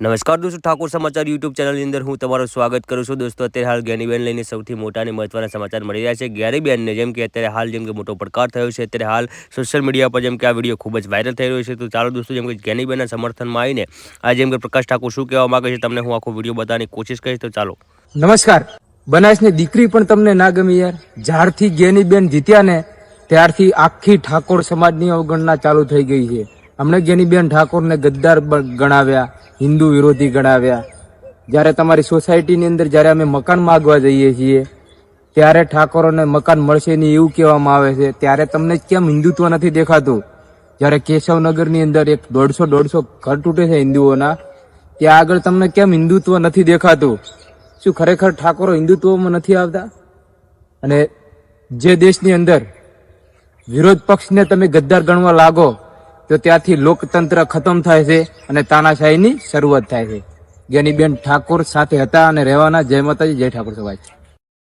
નમસ્કાર દોસ્તો, ઠાકોર સમાચાર યુટ્યુબ ચેનલની અંદર હું તમારું સ્વાગત કરું છું. દોસ્તો, અત્યારે હાલ જ્ઞાનીબેન લઈને સૌથી મોટા અને મહત્વના સમાચાર મળી રહ્યા છે. ગેરીબેનને જેમ કે અત્યારે હાલ જેમ કે મોટો પડકાર થયો છે, અત્યારે હાલ સોશિયલ મીડિયા પર જેમ કે આ વીડિયો ખૂબ જ વાયરલ થઈ રહ્યો છે. તો ચાલો દોસ્તો, જેમ કે જ્ઞાનીબેનના સમર્થનમાં આવીને આ જેમ કે પ્રકાશ ઠાકોર શું કહેવા માગે છે, તમને હું આખો વીડિયો બતાવવાની કોશિશ કરીશ. તો ચાલો. નમસ્કાર. બનાસની દીકરી પણ તમને ના ગમી યાર. જ્યારથી ગેનીબેન જીત્યા ને ત્યારથી આખી ઠાકોર સમાજની અવગણના ચાલુ થઈ ગઈ છે. અમને જ્ઞાનીબેન ઠાકોરને ગદ્દાર ગણાવ્યા, હિન્દુ વિરોધી ગણાવ્યા. જ્યારે તમારી સોસાયટીની અંદર જ્યારે અમે મકાન માગવા જઈએ છીએ, ત્યારે ઠાકોરોને મકાન મળશે નહીં એવું કહેવામાં આવે છે. ત્યારે તમને કેમ હિન્દુત્વ નથી દેખાતું? જ્યારે કેશવનગરની અંદર એક દોઢસો દોઢસો ઘર તૂટે છે હિન્દુઓના, ત્યાં આગળ તમને કેમ હિન્દુત્વ નથી દેખાતું? શું ખરેખર ઠાકોરો હિન્દુત્વમાં નથી આવતા? અને જે દેશની અંદર વિરોધ પક્ષને તમે ગદ્દાર ગણવા લાગો તો ત્યાંથી લોકતંત્ર ખતમ થાય છે અને તાનાશાહીની શરૂઆત થાય છે. જ્ઞાનીબેન ઠાકોર સાથે હતા અને રહેવાના જય માતાજી, જય ઠાકોર સમાજ.